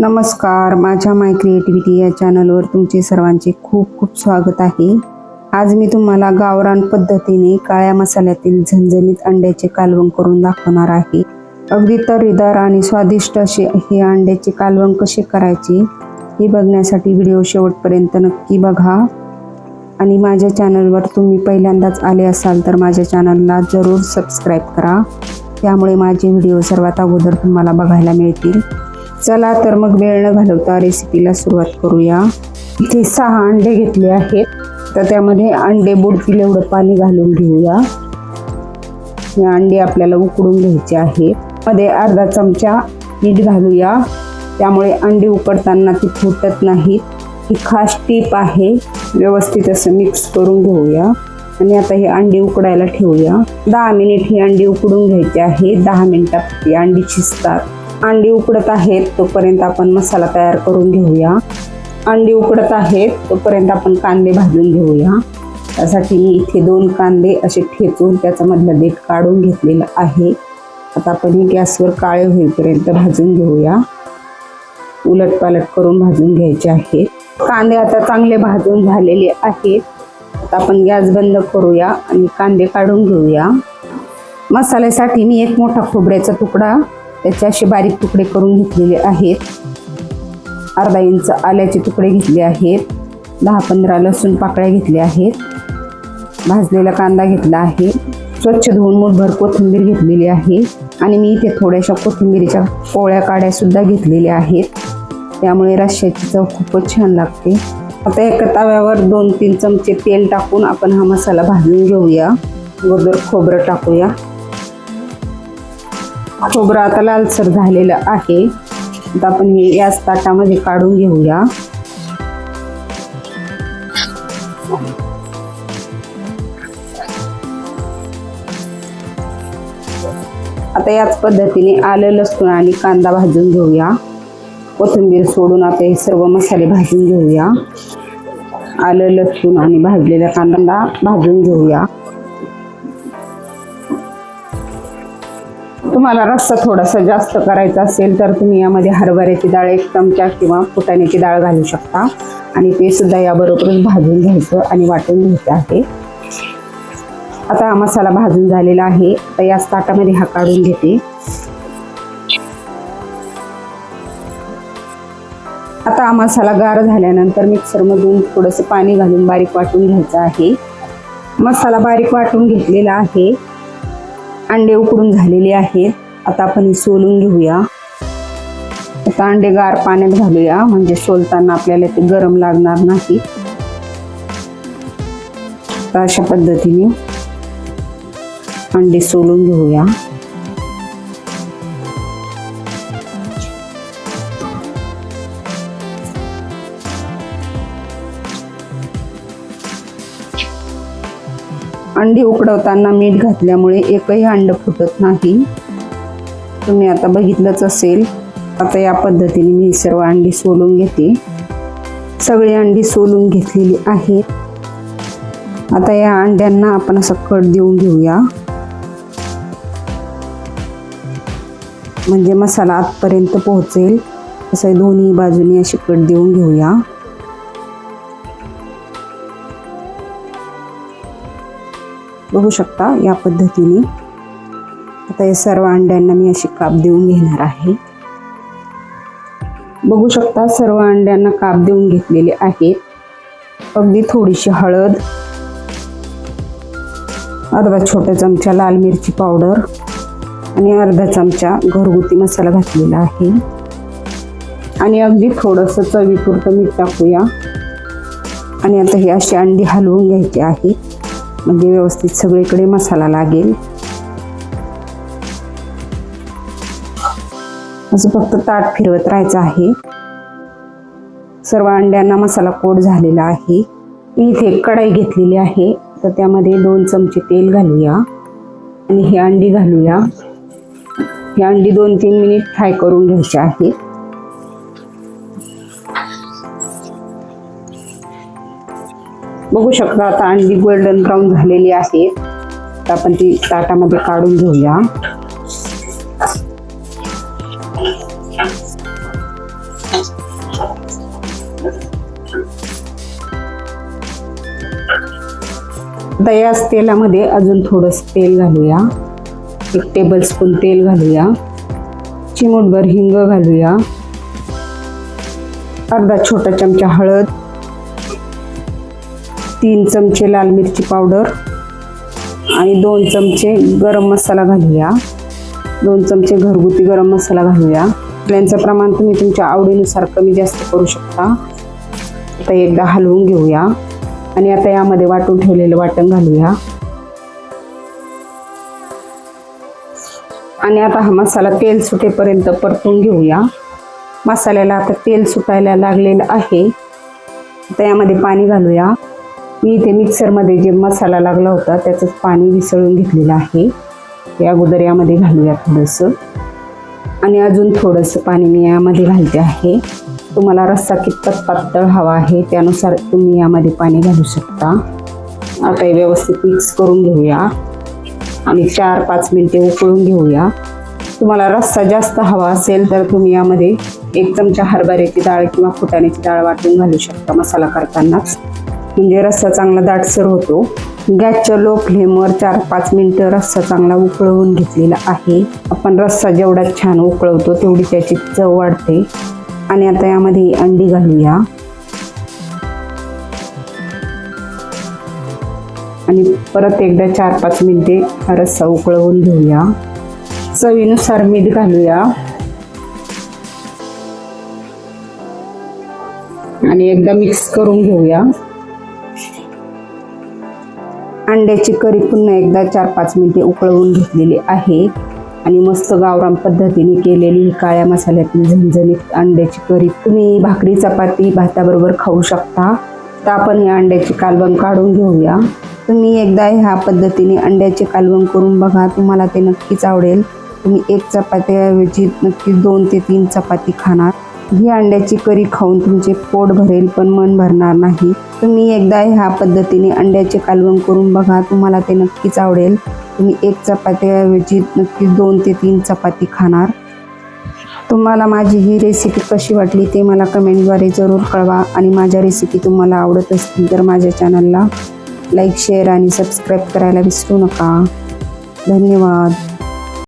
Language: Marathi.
नमस्कार माझ्या माय क्रिएटिव्हिटी या चॅनलवर तुमचे सर्वांचे खूप खूप स्वागत आहे. आज मी तुम्हाला गावरान पद्धतीने काळ्या मसाल्यातील झणझणीत अंड्याचे कालवण करून दाखवणार आहे. अगदी तरीदार आणि स्वादिष्ट असे हे अंड्याचे कालवण कसे करायचे हे बघण्यासाठी व्हिडिओ शेवटपर्यंत नक्की बघा. आणि माझ्या चॅनलवर तुम्ही पहिल्यांदाच आले असाल तर माझ्या चॅनलला जरूर सबस्क्राईब करा. त्यामुळे माझे व्हिडिओ सर्वात अगोदर तुम्हाला बघायला मिळतील. चला तर मग वेळ न घालवता रेसिपीला सुरुवात करूया. इथे सहा अंडे घेतले आहेत. तर त्यामध्ये अंडे बुडतील एवढं पाणी घालून घेऊया. हे अंडे आपल्याला उकडून घ्यायचे आहेत. मध्ये अर्धा चमचा मीठ घालूया. त्यामुळे अंडे उकडताना ती फुटत नाहीत. ही खास टीप आहे. व्यवस्थित असं मिक्स करून घेऊया. आणि आता हे अंडी उकडायला ठेवूया. दहा मिनिट ही अंडी उकडून घ्यायची आहे दहा मिनिटात ही अंडी शिजतात. अंडी उकडत आहेत तोपर्यंत आपण मसाला तयार करून घेऊया. अंडी उकडत आहेत तोपर्यंत आपण कांदे भाजून घेऊया. त्यासाठी मी इथे दोन कांदे असे ठेचून त्याचा मधला देठ काढून घेतलेलं आहे. आता आपण हे गॅसवर काळे होईपर्यंत भाजून घेऊया. उलट पालट करून भाजून घ्यायचे आहेत कांदे आता चांगले भाजून झालेले आहेत. आता आपण गॅस बंद करूया आणि कांदे काढून घेऊया. मसाल्यासाठी मी एक मोठा खोबऱ्याचा तुकडा त्याचे असे बारीक तुकडे करून घेतलेले आहेत. अर्धा इंच आल्याचे तुकडे घेतले आहेत. दहा पंधरा लसूण पाकळ्या घेतल्या आहेत. भाजलेला कांदा घेतला आहे. स्वच्छ धुवून मुठभर कोथिंबीर घेतलेली आहे. आणि मी इथे थोड्याशा कोथिंबीरीच्या पोळ्या काड्यासुद्धा घेतलेल्या आहेत. त्यामुळे रश्श्याची चव खूपच छान लागते. आता एका तव्यावर दोन तीन चमचे तेल टाकून आपण हा मसाला भाजून घेऊया. अगोदर खोबरं टाकूया. खोबरं आता लालसर झालेलं आहे. आता आपण हे याच ताटामध्ये काढून घेऊया. आता याच पद्धतीने आलं लसूण आणि कांदा भाजून घेऊया. कोथिंबीर सोडून आता हे सर्व मसाले भाजून घेऊया. आलं लसूण आणि भाजलेला कांदा भाजून घेऊया. तुम्हाला रस्सा थोडासा जास्त करायचा असेल तर तुम्ही यामध्ये हरभऱ्याची डाळ एक चमचा किंवा फुटाण्याची डाळ घालू शकता. आणि ते सुद्धा याबरोबरच भाजून घ्यायचं आणि वाटून घ्यायचं आहे. आता हा मसाला भाजून झालेला आहे. तर याच ताटामध्ये हा काढून घेते. आता हा मसाला गार झाल्यानंतर मिक्सरमधून थोडंसं पाणी घालून बारीक वाटून घ्यायचं आहे. मसाला बारीक वाटून घेतलेला आहे. अंडे उकडून झालेले आहेत. आता आपण हे सोलून घेऊया. आता अंडे गार पाण्यात घालूया. म्हणजे सोलताना आपल्याला ते गरम लागणार नाही. तर अशा पद्धतीने अंडे सोलून घेऊया. अंडी उकडवताना मीठ घातल्यामुळे एकही अंड फुटत नाही. तुम्ही आता बघितलंच असेल. आता या पद्धतीने मी सर्व अंडी सोलून घेते. सगळी अंडी सोलून घेतलेली आहेत. आता या अंड्यांना आपण असं कट देऊन घेऊया. म्हणजे मसाला आतपर्यंत पोहोचेल. असं दोन्ही बाजूनी अशी कट देऊन घेऊया. बघू शकता या पद्धतीने. आता या सर्व अंड्यांना मी अशी काप देऊन घेणार आहे. बघू शकता सर्व अंड्यांना काप देऊन घेतलेले आहेत. अगदी थोडीशी हळद अर्धा छोटा चमचा लाल मिरची पावडर आणि अर्धा चमचा घरगुती मसाला घातलेला आहे. आणि अगदी थोडंसं चवीपुरतं मीठ टाकूया. आणि आता ही अशी अंडी हलवून घ्यायची आहे. म्हणजे व्यवस्थित सगळीकडे मसाला लागेल. असं फक्त ताट फिरवत राहायचं आहे. सर्व अंड्यांना मसाला कोट झालेला आहे. मी इथे कढाई घेतलेली आहे. तर त्यामध्ये दोन चमचे तेल घालूया आणि ही अंडी घालूया. ही अंडी दोन तीन मिनिट फ्राय करून घ्यायची आहे बघू शकता आता अंडी गोल्डन ब्राऊन झालेली आहेत तर आपण ती ताटामध्ये काढून घेऊया. दयास तेलामध्ये अजून थोडंसं तेल घालूया. एक टेबल स्पून तेल घालूया. चिमूटभर हिंग घालूया. अर्धा छोटा चमचा हळद. तीन चमचे लाल मिरची पावडर आणि दोन चमचे गरम मसाला घालूया. दोन चमचे घरगुती गरम मसाला घालूया. यांचं प्रमाण तुम्ही तुमच्या आवडीनुसार कमी जास्त करू शकता. आता एकदा हलवून घेऊया. आणि आता यामध्ये वाटून ठेवलेलं वाटण घालूया. आणि आता हा मसाला तेल सुटेपर्यंत परतून घेऊया. मसाल्याला आता तेल सुटायला लागलेलं आहे. आता यामध्ये पाणी घालूया. मी इथे मिक्सरमध्ये जे मसाला लागला होता त्याचंच पाणी विसळून घेतलेलं आहे. या अगोदर यामध्ये घालूया थोडंसं. आणि अजून थोडंसं पाणी मी यामध्ये घालते आहे. तुम्हाला रस्सा कितपत पातळ हवा आहे त्यानुसार तुम्ही यामध्ये पाणी घालू शकता. आता हे व्यवस्थित मिक्स करून घेऊया. आणि चार पाच मिनटे उकळून घेऊया. तुम्हाला रस्सा जास्त हवा असेल तर तुम्ही यामध्ये एक चमचा हरभऱ्याची डाळ किंवा फुटाण्याची डाळ वाटून घालू शकता मसाला करतानाच. म्हणजे रस्सा चांगला दाटसर होतो. गॅसच्या लो फ्लेमवर चार पाच मिनटं रस्सा चांगला उकळवून घेतलेला आहे. आपण रस्सा जेवढा छान उकळवतो तेवढी त्याची चव वाढते. आणि आता यामध्ये अंडी घालूया. आणि परत एकदा चार पाच मिनिटे हा रस्सा उकळवून घेऊया. चवीनुसार मीठ घालूया. आणि एकदा मिक्स करून घेऊया. अंड्याची करी पुन्हा एकदा चार पाच मिनिटे उकळवून घेतलेली आहे. आणि मस्त गावरान पद्धतीने केलेली ही काळ्या मसाल्यातील झणझणीत अंड्याची करी. तुम्ही भाकरी चपाती भाताबरोबर खाऊ शकता. तर आपण या अंड्याची कालवण काढून घेऊया. तुम्ही एकदा ह्या पद्धतीने अंड्याचे कालवण करून बघा. तुम्हाला ते नक्कीच आवडेल. तुम्ही एक चपात्याऐवजी नक्की दोन ते तीन चपाती खाणार. ही अंड्याची करी खाऊन तुमचे पोट भरेल पण मन भरणार नाही. तुम्ही एकदा ह्या पद्धतीने अंड्याचे कालवण करून बघा तुम्हाला ते नक्कीच आवडेल. तुम्ही एक चपात्याऐवजी नक्कीच दोन ते तीन चपाती खाणार. तुम्हाला माझी ही रेसिपी कशी वाटली ते मला कमेंटद्वारे जरूर कळवा आणि माझ्या रेसिपी तुम्हाला आवडत असतील तर माझ्या चॅनलला लाईक शेअर आणि सबस्क्राईब करायला विसरू नका. धन्यवाद.